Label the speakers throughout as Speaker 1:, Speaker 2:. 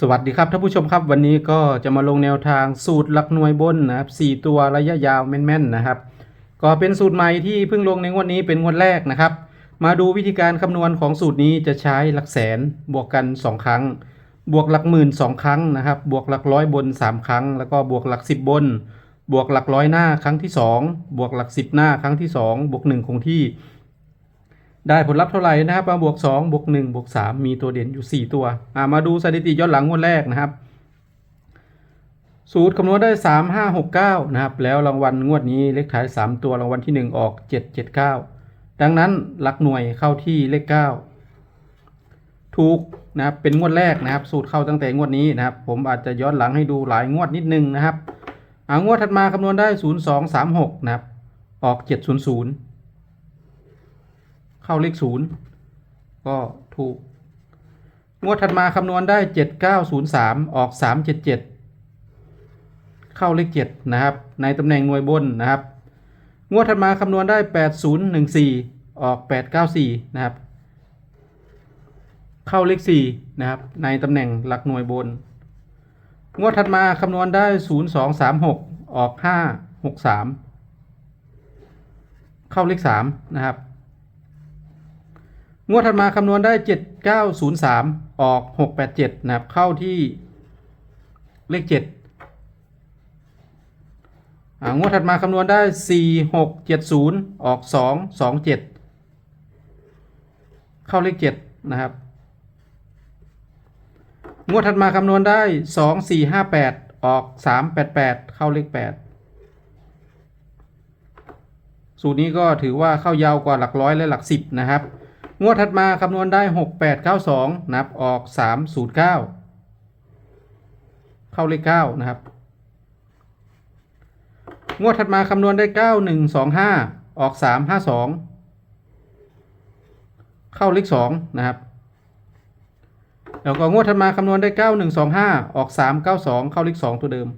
Speaker 1: สวัสดีครับท่านผู้ชมครับวันนี้ก็จะมาลงแนวทางสูตรหลักหน่วยบนนะครับสี่ตัวระยะยาวแม่นๆนะครับ ก็เป็นสูตรใหม่ที่เพิ่งลงในงวดนี้เป็นงวดแรกนะครับ มาดูวิธีการคำนวณของสูตรนี้จะใช้หลักแสนบวกกัน 2 ครั้ง บวกหลักหมื่นสองครั้งนะครับ บวกหลักร้อยบน 3 ครั้ง แล้วก็บวกหลักสิบบน บวกหลักร้อยหน้าครั้งที่ 2 บวกหลักสิบหน้าครั้งที่ 2 บวก1คงที่ ได้ผลลัพธ์เท่าไหร่นะครับมาบวก2บวก1บวก3มีตัวเด่นอยู่ 4 ตัวอ่ามาดูสถิติย้อนหลังงวดแรกนะครับ สูตรคำนวณได้ 3 5 6 9 นะครับ แล้วรางวัลงวดนี้เลขท้าย 3 ตัวรางวัลที่ 1 ออก 7 7 9 ดังนั้นหลักหน่วยเข้าที่เลข 9 ถูกนะครับเป็นงวดแรกนะครับ สูตรเข้าตั้งแต่งวดนี้นะครับ ผมอาจจะย้อนหลังให้ดูหลายงวดนิดนึงนะครับอางวดถัดมาคำนวณได้ 0 2 3 6 นะครับ ออก 700 เข้าเลขศูนย์ก็ถูก งวดถัดมาคำนวณได้เจ็ดเก้าศูนย์สามออกสามเจ็ดเจ็ดเข้าเลขเจ็ดนะครับ ในตำแหน่งหน่วยบนนะครับ งวดถัดมาคำนวณได้แปดศูนย์หนึ่งสี่ออกแปดเก้าสี่นะครับ เข้าเลขสี่นะครับ ในตำแหน่งหลักหน่วยบน งวดถัดมาคำนวณได้ศูนย์สองสามหกออกห้าหกสามเข้าเลขสามนะครับ งวดถัดมาคำนวณได้ 7903 ออก 687 นะครับ เข้าที่เลข 7 งวดถัดมาคำนวณได้ 4670 ออก 227 เข้าเลข 7 นะครับ งวดถัดมาคำนวณได้ 2458 ออก 388 เข้าเลข 8สูตรนี้ก็ถือว่าเข้ายาวกว่าหลักร้อยและหลักสิบนะครับ งวดถัดมาคำนวณได้ 6892 นับออก 309 เข้าเลข9นะครับ งวดถัดมาคำนวณได้ 9125 ออก 352 เข้าเลข2นะครับ แล้วก็งวดถัดมาคำนวณได้ 9125 ออก 392 เข้าเลข2ตัวเดิม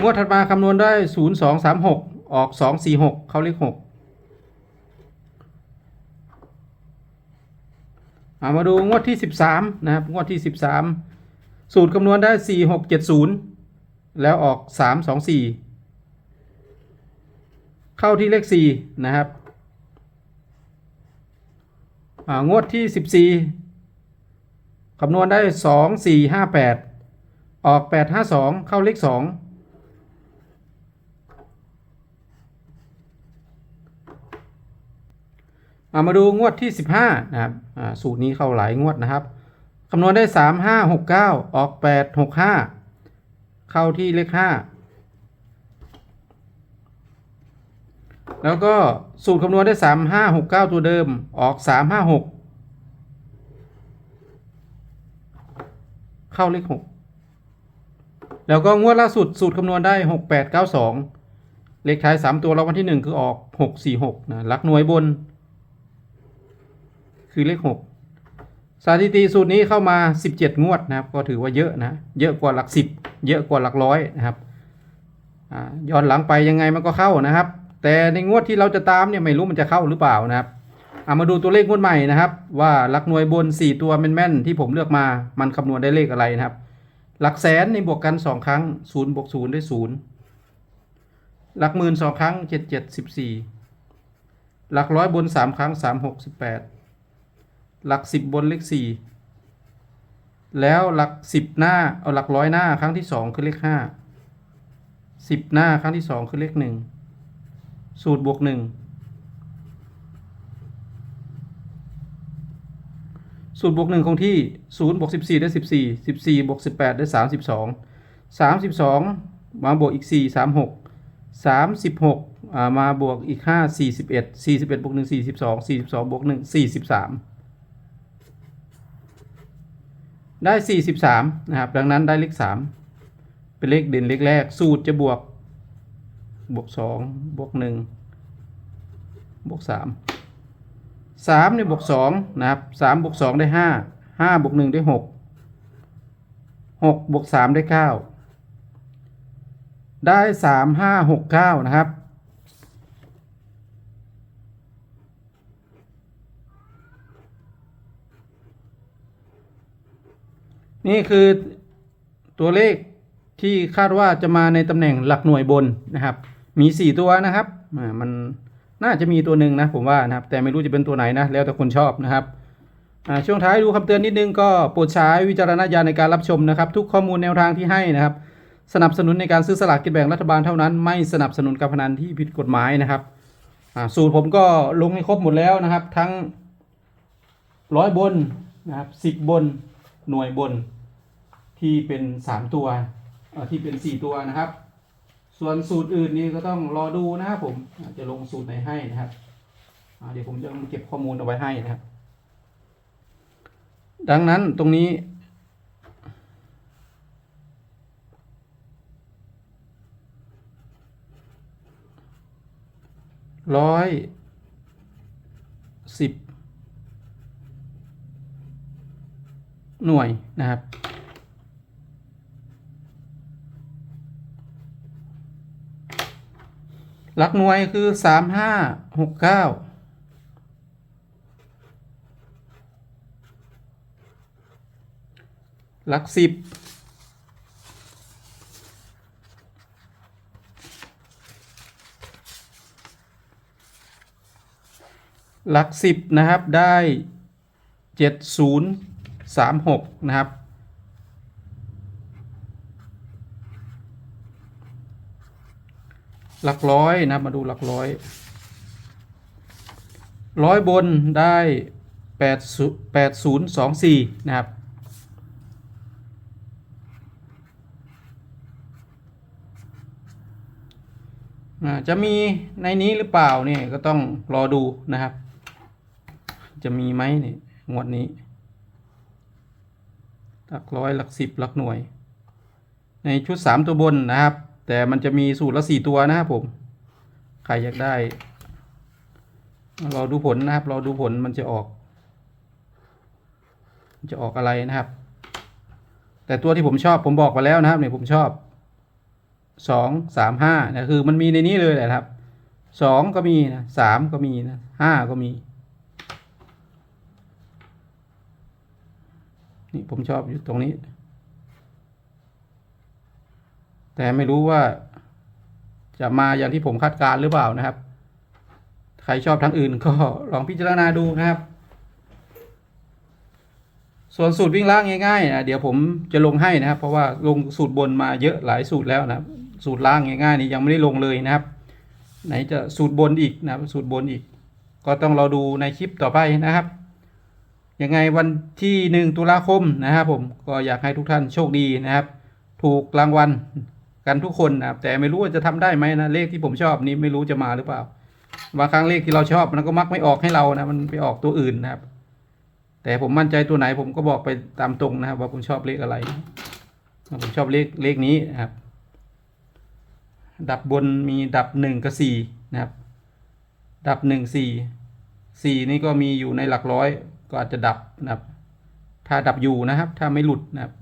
Speaker 1: งวดถัดมาคำนวณได้ 0236 ออก246เข้าเลข6เอามาดูงวดที่13นะครับ งวดที่13สูตรคำนวณได้4670แล้วออก324เข้าที่เลข4นะครับงวดที่14คำนวณได้2458ออก852เข้าเลข2เอามาดูงวดที่ 15นะครับสูตรนี้เข้าหลายงวดนะครับคำนวณได้ 3 5 6 9 ออก 8 6 5 เข้าที่เลข 5 แล้วก็สูตรคำนวณได้ 3 5 6 9 ตัวเดิมออก 3 5 6 เข้าเลข 6 แล้วก็งวดล่าสุดสูตรคำนวณได้ 6 8 9 2 เลขท้าย 3 ตัวรางวัลที่ 1 คือออก 6 4 6นะลักหน่วยบน คือเลขหกสถิติสูตรนี้เข้ามา 17 งวดนะครับ ก็ถือว่าเยอะนะ เยอะกว่าหลักสิบเยอะกว่าหลักร้อยนะครับย้อนหลังไปยังไงมันก็เข้านะครับ แต่ในงวดที่เราจะตามเนี่ยไม่รู้มันจะเข้าหรือเปล่านะครับเอามาดูตัวเลขงวดใหม่นะครับ ว่าหลักหน่วยบน 4 ตัวแม่นๆที่ผมเลือกมามันคำนวณได้เลขอะไรนะครับ หลักแสนในบวกกัน 2 ครั้ง0บวก0ได้0หลักหมื่น2ครั้ง 7 7 14 หลักร้อยบน 3 ครั้ง 3 6 18 หลักสิบบนเลขสี่แล้วหลักสิบหน้าเอาหลักร้อยหน้าครั้งที่สองคือเลขห้าสิบหน้าครั้งที่สองคือเลขหนึ่งสูตรบวกหนึ่งสูตรบวกหนึ่งคงที่ศูนย์บวกสิบสี่ได้สิบสี่สิบสี่บวกสิบแปดได้สามสิบสองสามสิบสองมาบวกอีกสี่สามหกสามสิบหกมาบวกอีกห้าสี่สิบเอ็ดสี่สิบเอ็ดบวกหนึ่งสี่สิบสองสี่สิบสองบวกหนึ่งสี่สิบสาม ได้ 43 นะครับ ดังนั้นได้เลข 3 เป็นเลขเด่นเลขแรก สูตรจะบวก บวก 2 บวก 1 บวก 3 3เนี่ยบวก 2 นะครับ 3 บวก 2 ได้ 5 5บวก 1 ได้ 6 6บวก 3 ได้ 9 ได้ 3 5 6 9 นะครับ นี่คือตัวเลขที่คาดว่าจะมาในตำแหน่งหลักหน่วยบนนะครับ มีสี่ตัวนะครับมันน่าจะมีตัวหนึ่งนะผมว่านะครับ แต่ไม่รู้จะเป็นตัวไหนนะ แล้วแต่คนชอบนะครับช่วงท้ายดูคำเตือนนิดนึงก็โปรดใช้วิจารณญาณในการรับชมนะครับ ทุกข้อมูลแนวทางที่ให้นะครับ สนับสนุนในการซื้อสลากกินแบ่งรัฐบาลเท่านั้น ไม่สนับสนุนการพนันที่ผิดกฎหมายนะครับสูตรผมก็ลงให้ครบหมดแล้วนะครับ ทั้งร้อยบนนะครับสิบบนหน่วยบน ที่เป็นสามตัวที่เป็นสี่ตัวนะครับ ส่วนสูตรอื่นนี่ก็ต้องรอดูนะครับผมจะลงสูตรไหนให้นะครับเดี๋ยวผมจะเก็บข้อมูลเอาไว้ให้นะครับ ดังนั้นตรงนี้ ร้อย สิบ หน่วยนะครับ หลักหน่วยคือสามห้าหกเก้าหลักสิบหลักสิบนะครับได้เจ็ดศูนย์สามหกนะครับ หลักร้อยนะครับมาดูหลักร้อย ร้อยบนได้แปดแปดศูนย์สองสี่นะครับ จะมีในนี้หรือเปล่าเนี่ยก็ต้องรอดูนะครับ จะมีไหมเนี่ยงวดนี้หลักร้อยหลักสิบหลักหน่วย ในชุดสามตัวบนนะครับ แต่มันจะมีสูตรละสี่ตัวนะครับผม ใครอยากได้รอดูผลนะครับรอดูผลมันจะออก จะออกอะไรนะครับ แต่ตัวที่ผมชอบผมบอกไปแล้วนะครับเนี่ยผมชอบสองสามห้านะคือมันมีในนี้เลยแหละครับสองก็มีนะสามก็มีนะห้าก็มี นี่ผมชอบอยู่ตรงนี้ แต่ไม่รู้ว่า จะมาอย่างที่ผมคาดการณ์หรือเปล่านะครับ ใครชอบทางอื่นก็ลองพิจารณาดูนะครับ ส่วนสูตรวิ่งล่างง่ายๆนะเดี๋ยวผมจะลงให้นะครับ เพราะว่าลงสูตรบนมาเยอะหลายสูตรแล้วนะสูตรล่างง่ายๆนี่ยังไม่ได้ลงเลยนะครับ ไหนจะสูตรบนอีกนะสูตรบนอีก ก็ต้องรอดูในคลิปต่อไปนะครับยังไงวันที่หนึ่งตุลาคมนะครับผมก็อยากให้ทุกท่านโชคดีนะครับ ถูกรางวัล กันทุกคนนะครับแต่ไม่รู้ว่าจะทำได้ไหมนะเลขที่ผมชอบนี้ไม่รู้จะมาหรือเปล่าบางครั้งเลขที่เราชอบมันก็มักไม่ออกให้เรานะมันไปออกตัวอื่นนะครับ แต่ผมมั่นใจตัวไหนผมก็บอกไปตามตรงนะครับ ว่าผมชอบเลขอะไร ผมชอบเลขเลขนี้นะครับ ดับบนมีดับหนึ่งกับสี่นะครับ ดับหนึ่งสี่สี่นี่ก็มีอยู่ในหลักร้อย ก็อาจจะดับนะครับ ถ้าดับอยู่นะครับ ถ้าไม่หลุดนะครับ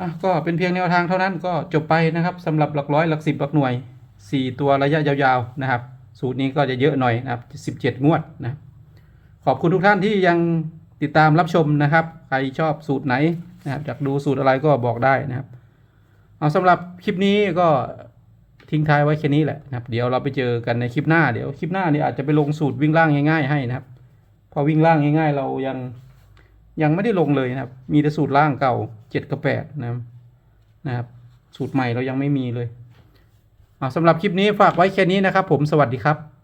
Speaker 1: อะก็เป็นเพียงแนวทางเท่านั้นก็จบไปนะครับสำหรับหลักร้อยหลักสิบหลักหน่วยสี่ตัวระยะยาวๆนะครับ สูตรนี้ก็จะเยอะหน่อยนะครับสิบเจ็ดงวดนะขอบคุณทุกท่านที่ยังติดตามรับชมนะครับ ใครชอบสูตรไหนนะครับอยากดูสูตรอะไรก็บอกได้นะครับเอาสำหรับคลิปนี้ก็ทิ้งท้ายไว้แค่นี้แหละนะครับ เดี๋ยวเราไปเจอกันในคลิปหน้าเดี๋ยวคลิปหน้านี่อาจจะไปลงสูตรวิ่งล่างง่ายๆให้นะครับ พอวิ่งล่างง่ายๆ เรายัง ยังไม่ได้ลงเลยนะครับ มีแต่สูตรล่างเก่าเจ็ดกับแปดนะครับนะครับ สูตรใหม่เรายังไม่มีเลยเอาสำหรับคลิปนี้ฝากไว้แค่นี้นะครับ ผมสวัสดีครับ